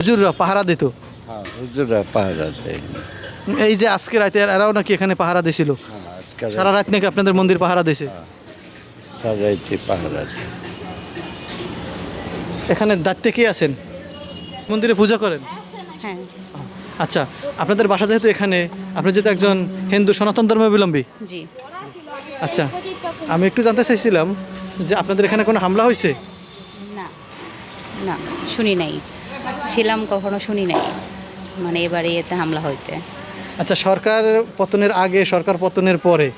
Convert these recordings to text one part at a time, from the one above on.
হুজুররা পাহারা দিত। হ্যাঁ হুজুরা পাহারা দেয়। এই যে আজকে রাতে এরাও নাকি এখানে পাহারা দিছিল। হ্যাঁ সারা রাত নাকি আপনাদের মন্দির পাহারা দিছে। পাহারা এখানে দায়িত্বে কে আছেন? মন্দিরে পূজা করেন? হ্যাঁ। আচ্ছা আপনাদের বাসা যেহেতু এখানে আপনি যেহেতু একজন হিন্দু সনাতন ধর্মাবলম্বী। জি। আচ্ছা আমি একটু জানতে চাইছিলাম যে আপনাদের এখানে কোনো হামলা হয়েছে না না শুনি নাই। ছিলাম কখনো শুনি নাই। মানে এবারে এতে হামলা হইতে। আচ্ছা সরকার পতনের আগে সরকার পতনের পরে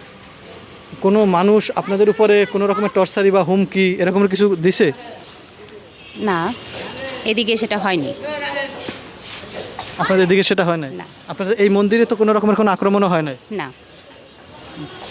কোনো মানুষ আপনাদের উপরে কোনো রকমের টর্চারি বা হুমকি এরকমের কিছু দিছে? না এদিকে সেটা হয়নি। আপনাদের দিকে সেটা হয় না। আপনাদের এই মন্দিরে তো কোনো রকমের কোনো আক্রমণও হয় নাই? না।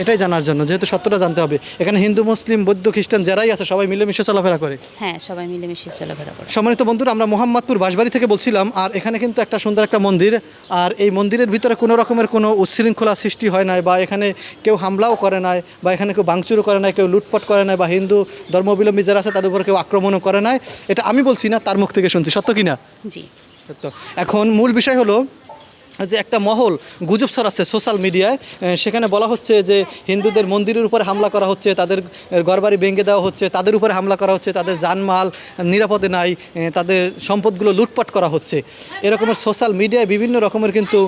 এটাই জানার জন্য যেহেতু সত্যটা জানতে হবে। এখানে হিন্দু মুসলিম বৌদ্ধ খ্রিস্টান যারাই আছে সবাই মিলেমিশে চলাফেরা করে। হ্যাঁ সবাই মিলেমিশে চলাফেরা করে। সম্মানিত বন্ধুরা আমরা মোহাম্মদপুর বাঁশবাড়ি থেকে বলছিলাম আর এখানে কিন্তু একটা সুন্দর একটা মন্দির আর এই মন্দিরের ভিতরে কোনো রকমের কোনো উচ্ছৃঙ্খলা সৃষ্টি হয় নাই বা এখানে কেউ হামলাও করে নাই বা এখানে কেউ বাংচুরও করে নাই কেউ লুটপাট করে নাই বা হিন্দু ধর্মাবলম্বী যারা আছে তাদের উপর কেউ আক্রমণও করে নাই। এটা আমি বলছি না তার মুখ থেকে শুনছি সত্য কি না জি। সত্য। এখন মূল বিষয় হলো যে একটা মহল গুজব ছড়াচ্ছে সোশ্যাল মিডিয়ায় সেখানে বলা হচ্ছে যে হিন্দুদের মন্দিরের উপরে হামলা করা হচ্ছে তাদের ঘরবাড়ি ভেঙে দেওয়া হচ্ছে তাদের উপরে হামলা করা হচ্ছে তাদের জানমাল নিরাপদে নাই তাদের সম্পদগুলো লুটপাট করা হচ্ছে। এরকমের সোশ্যাল মিডিয়ায় বিভিন্ন রকমের কিন্তু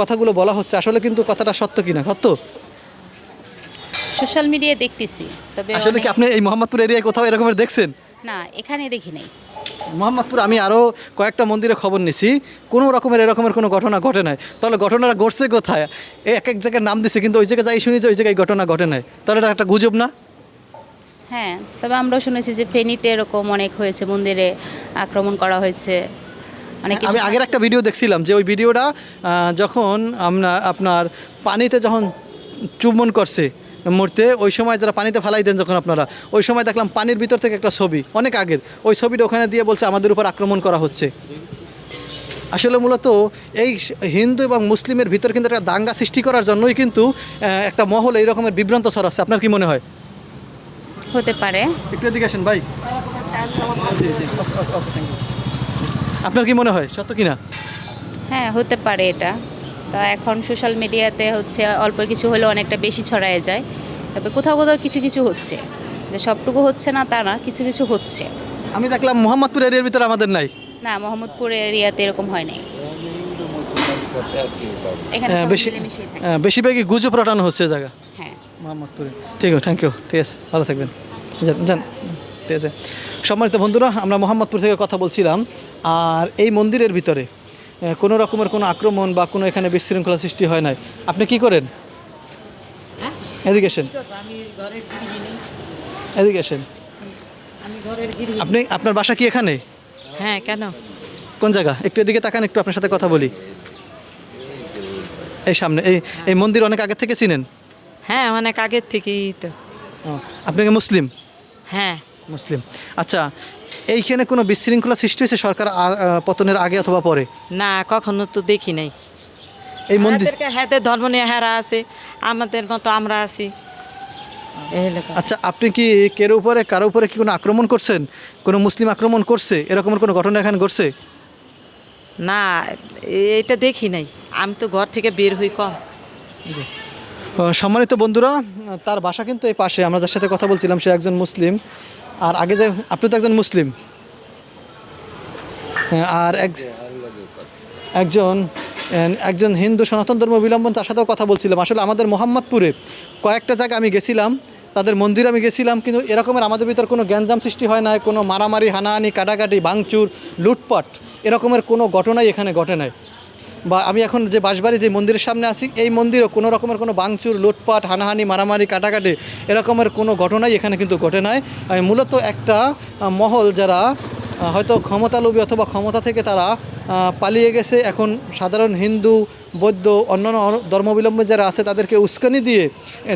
কথাগুলো বলা হচ্ছে। আসলে কিন্তু কথাটা সত্য কিনা? সত্য? সোশ্যাল মিডিয়ায় দেখতেছি তবে আসলে কি আপনি এই মোহাম্মদপুর এরিয়ায় কোথাও এরকমের দেখছেন? না এখানে দেখি নাই। মোহাম্মদপুর আমি আরও কয়েকটা মন্দিরে খবর নিছি। কোনো রকমের এরকমের কোনো ঘটনা ঘটে নাই। তাহলে ঘটনাটা ঘটছে কোথায়? এক এক জায়গায় নাম দিছে কিন্তু ওই জায়গায় যাই শুনি যে ওই জায়গায় ঘটনা ঘটে নাই। তাহলে এটা একটা গুজব না? হ্যাঁ তবে আমরাও শুনেছি যে ফেনীতে এরকম অনেক হয়েছে মন্দিরে আক্রমণ করা হয়েছে। আমি আগের একটা ভিডিও দেখছিলাম যে ওই ভিডিওটা যখন আমরা আপনার পানিতে যখন চুম্বন করছে মূর্তে ওই সময় যারা পানিতে ফালাই দেন যখন আপনারা ওই সময় দেখলাম পানির ভিতর থেকে একটা ছবি অনেক আগের ওই ছবিটা ওখানে দিয়ে বলছে আমাদের উপর আক্রমণ করা হচ্ছে। আসলে মূলত এই হিন্দু এবং মুসলিমের ভিতর কিন্তু একটা দাঙ্গা সৃষ্টি করার জন্যই কিন্তু একটা মহল এই রকমের বিভ্রান্ত ছড়াচ্ছে আপনার কি মনে হয়? হতে পারে। একটু এদিকে আসেন ভাই। আপনার কি মনে হয়? সত্য কি না? হ্যাঁ হতে পারে এটা। তা এখন সোশ্যাল মিডিয়াতে হচ্ছে অল্প কিছু হলেও অনেকটা বেশি ছড়ায় যায়। তবে কোথাও কোথাও কিছু কিছু হচ্ছে। যে সবটুকু হচ্ছে না তা না কিছু কিছু হচ্ছে। আমি দেখলাম মোহাম্মদপুর এরিয়ার ভিতরে আমাদের নাই। না মোহাম্মদপুর এরিয়াতে এরকম হয় নাই। এখানে হ্যাঁ, বেশি। হ্যাঁ, বেশিরভাগই গুজব রটানো হচ্ছে জায়গা। হ্যাঁ। মোহাম্মদপুরে। ঠিক আছে থ্যাংক ইউ ঠিক আছে ভালো থাকবেন। যান ঠিক আছে। সম্মানিত বন্ধুরা আমরা মোহাম্মদপুর থেকে কথা বলছিলাম আর এই মন্দিরের ভিতরে কোনো রকমের কোনো আক্রমণ বা কোনো এখানে বিশৃঙ্খলা সৃষ্টি হয় নাই। আপনি কি করেন? এদিকে আসেন। এদিকে আপনি আপনার বাসা কি এখানে? হ্যাঁ কেন? কোন জায়গা? একটু এদিকে তাকান একটু আপনার সাথে কথা বলি। এই সামনে এই এই মন্দির অনেক আগে থেকে চিনেন? হ্যাঁ অনেক আগের থেকেই তো। আপনি কি মুসলিম? হ্যাঁ। মুসলিম। আচ্ছা এইখানে কোনো বিশৃঙ্খলা সৃষ্টি হয়েছে সরকার পতনের আগে অথবা পরে? না কখনো তো দেখি নাই। এই মন্দির হাতে ধর্ম নিয়ে হারা আছে আমাদের মতো আমরা আছি। আচ্ছা আপনি কি কের উপরে কারও উপরে কি কোনো আক্রমণ করছেন? কোনো মুসলিম আক্রমণ করছে? এরকমের কোনো ঘটনা এখানে ঘটছে? না এটা দেখি নাই। আমি তো ঘর থেকে বের হই কম। সম্মানিত বন্ধুরা, তার বাসা কিন্তু এই পাশে। আমরা যার সাথে কথা বলছিলাম, সে একজন মুসলিম। আর আগে যে আপনি তো একজন মুসলিম। আর এক একজন একজন হিন্দু সনাতন ধর্ম বিলম্বন তার সাথেও কথা বলছিলাম। আসলে আমাদের মোহাম্মদপুরে কয়েকটা জায়গা আমি গেছিলাম, তাদের মন্দিরে আমি গেছিলাম, কিন্তু এরকমের আমাদের ভিতর কোনো গ্যাঞ্জাম সৃষ্টি হয় নাই, কোনো মারামারি, হানাহানি, কাটাকাটি, ভাঙচুর, লুটপাট, এরকমের কোনো ঘটনাই এখানে ঘটে নাই। বা আমি এখন যে বাঁশবাড়ি যে মন্দিরের সামনে আছি, এই মন্দিরও কোনো রকমের কোনো বাংচুর লুটপাট, হানাহানি, মারামারি, কাটাকাটি এরকমের কোনো ঘটনাই এখানে কিন্তু ঘটে নাই। মূলত একটা মহল যারা হয়তো ক্ষমতালোভী অথবা ক্ষমতা থেকে তারা পালিয়ে গেছে। এখন সাধারণ হিন্দু, বৌদ্ধ, অন্যান্য অন- ধর্মাবলম্বী যারা আছে, তাদেরকে উস্কানি দিয়ে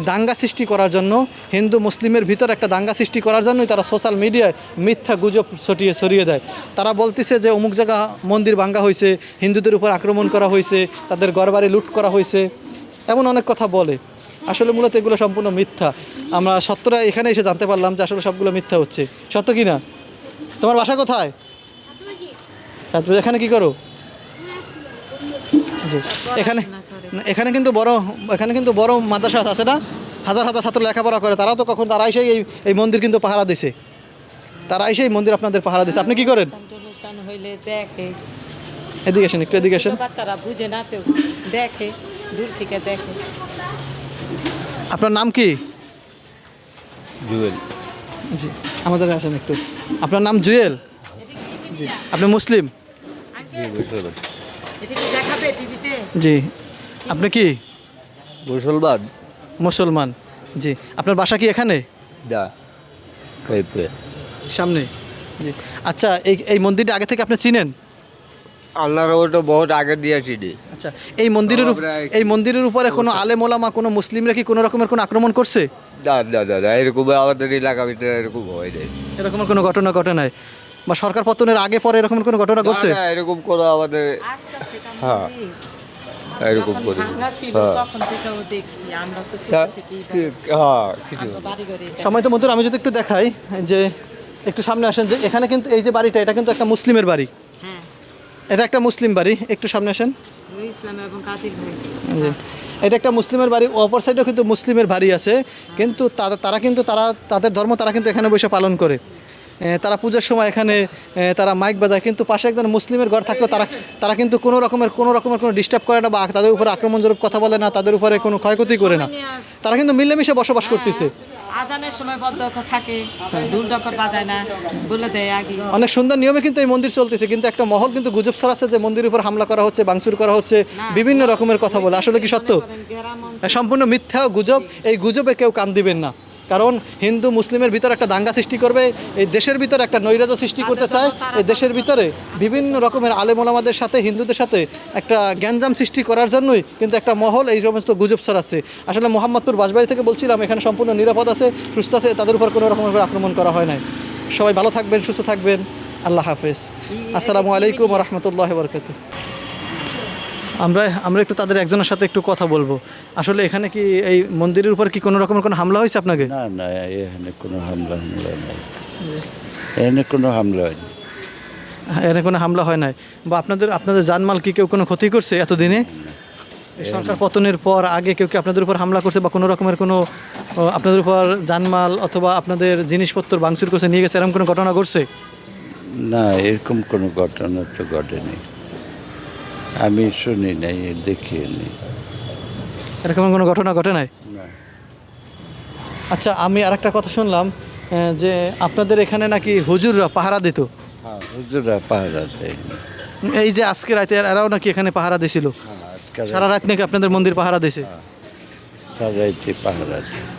দাঙ্গা সৃষ্টি করার জন্য, হিন্দু, মুসলিমের ভিতর একটা দাঙ্গা সৃষ্টি করার জন্যই তারা সোশ্যাল মিডিয়ায় মিথ্যা গুজব ছটিয়ে ছড়িয়ে দেয়। তারা বলতেছে যে অমুক জায়গা মন্দির ভাঙ্গা হয়েছে, হিন্দুদের উপর আক্রমণ করা হয়েছে, তাদের ঘরবাড়ি লুট করা হয়েছে। এমন অনেক কথা বলে। আসলে মূলত এগুলো সম্পূর্ণ মিথ্যা। আমরা সত্যটা এখানে এসে জানতে পারলাম যে আসলে সবগুলো মিথ্যা হচ্ছে। সত্য কি না? তোমার বাসা কোথায়? সাতপুর এখানে কি করো? জি। এখানে এখানে কিন্তু বড় এখানে কিন্তু বড় মাদ্রাসা আছে না? হাজার হাজার ছাত্র লেখাপড়া করে তারাও তো কখন তারা এসেই এই এই মন্দির কিন্তু পাহারা দিছে। তারা এসেই মন্দির আপনাদের পাহারা দিছে। আপনি কি করেন? অনুষ্ঠান হইলে দেখে। এদিকে আসেন একটু এদিকে আসেন। বুঝে না তো দেখে দূর থেকে দেখে। আপনার নাম কি? জুয়েল। জি আমাদের আসেন একটু। আপনার নাম জুয়েল? জি আপনি মুসলিম? জি মুসলমান এটা কি দেখাবে টিভিতে? জি। আপনি কি? মুসলমান। মুসলমান জি। আপনার বাসা কি এখানে? সামনে জি। আচ্ছা এই এই মন্দিরটা আগে থেকে আপনি চিনেন? আল্লাহর ওটা বহুত আগে দিয়েছি আচ্ছা এই মন্দিরের এই মন্দিরের উপরে কোনো আলেম ওলামা কোনো মুসলিমরা কি কোনো রকমের কোনো আক্রমণ করছে? না না না এরকম আমাদের এলাকা ভিতরে এরকম হয় এরকমের কোনো ঘটনা ঘটে নাই। বা সরকার পতনের আগে পরে এরকম কোনো ঘটনা ঘটছে? না, না, এরকম কোনো আমাদের হ্যাঁ। এরকম করি। হ্যাঁ। কি- হ্যাঁ কিছু সময় তো মধ্যে আমি যদি একটু দেখাই যে একটু সামনে আসেন যে এখানে কিন্তু এই যে বাড়িটা এটা কিন্তু একটা মুসলিমের বাড়ি। এটা একটা মুসলিম বাড়ি। একটু সামনে আসেন। ইসলাম এবং কাজী ভাই জি। এটা একটা মুসলিমের বাড়ি। অপর সাইডেও কিন্তু মুসলিমের বাড়ি আছে। কিন্তু তারা তারা কিন্তু তারা তাদের ধর্ম তারা কিন্তু এখানে বসে পালন করে। তারা পূজার সময় এখানে তারা মাইক বাজায় কিন্তু পাশে একজন মুসলিমের ঘর থাকলেও তারা তারা কিন্তু কোনো রকমের কোনো রকমের কোনো ডিস্টার্ব করে না বা তাদের উপরে আক্রমণজনক কথা বলে না তাদের উপরে কোনো ক্ষয়ক্ষতি করে না। তারা কিন্তু মিলেমিশে বসবাস করতেছে। আজানের সময় বদ্ধ থাকে ঢুল ডকর বাজায় না বলে দেয় আগে। অনেক সুন্দর নিয়মে কিন্তু এই মন্দির চলতেছে কিন্তু একটা মহল কিন্তু গুজব ছড়াচ্ছে যে মন্দিরের উপর হামলা করা হচ্ছে বাংসুর করা হচ্ছে বিভিন্ন রকমের কথা বলে। আসলে কি সত্য? সম্পূর্ণ মিথ্যা গুজব এই গুজবে কেউ কান দিবেন না। কারণ হিন্দু মুসলিমের ভিতরে একটা দাঙ্গা সৃষ্টি করবে এই দেশের ভিতরে একটা নৈরাজ্য সৃষ্টি করতে চায় এই দেশের ভিতরে বিভিন্ন রকমের আলেমোলামাদের সাথে হিন্দুদের সাথে একটা গ্যাঞ্জাম সৃষ্টি করার জন্যই কিন্তু একটা মহল এই সমস্ত গুজব ছড়াচ্ছে। আসলে মোহাম্মদপুর বাসবাড়ি থেকে বলছিলাম এখানে সম্পূর্ণ নিরাপদ আছে সুস্থ আছে তাদের উপর কোনো রকমের আক্রমণ করা হয় নাই। সবাই ভালো থাকবেন সুস্থ থাকবেন আল্লাহ হাফেজ। আসসালামু আলাইকুম রহমতুল্লাহ বরকাত আমরা আমরা একটু তাদের একজনের সাথে একটু কথা বলব। আসলে এখানে কি এই মন্দিরের উপর কি কোনো রকমের কোনো হামলা হয়েছে আপনাকে? না না এখানে কোনো হামলা হামলা নাই। এখানে কোনো হামলা হয়নি। এখানে কোনো হামলা হয় নাই। বা আপনাদের আপনাদের জানমাল কি কেউ কোনো ক্ষতি করছে এতদিনে? সরকার পতনের পর আগে কেউ কি আপনাদের উপর হামলা করছে বা কোনো রকমের কোনো আপনাদের উপর জানমাল অথবা আপনাদের জিনিসপত্র ভাঙচুর করছে নিয়ে গেছে এরকম কোনো ঘটনা ঘটছে? না এরকম কোনো ঘটনা তো ঘটেনি। আমি শুনি নাই দেখিনি এরকম কোনো ঘটনা ঘটে নাই? আচ্ছা আমি আরেকটা কথা শুনলাম যে আপনাদের এখানে নাকি হুজুররা পাহারা দিত? হ্যাঁ হুজুরা পাহারা দেয়। এই যে আজকে রাতে এরাও নাকি এখানে পাহারা দিছিল? হ্যাঁ সারা রাত নাকি আপনাদের মন্দির পাহারা দিছে? সারাইতে পাহারা দেয়।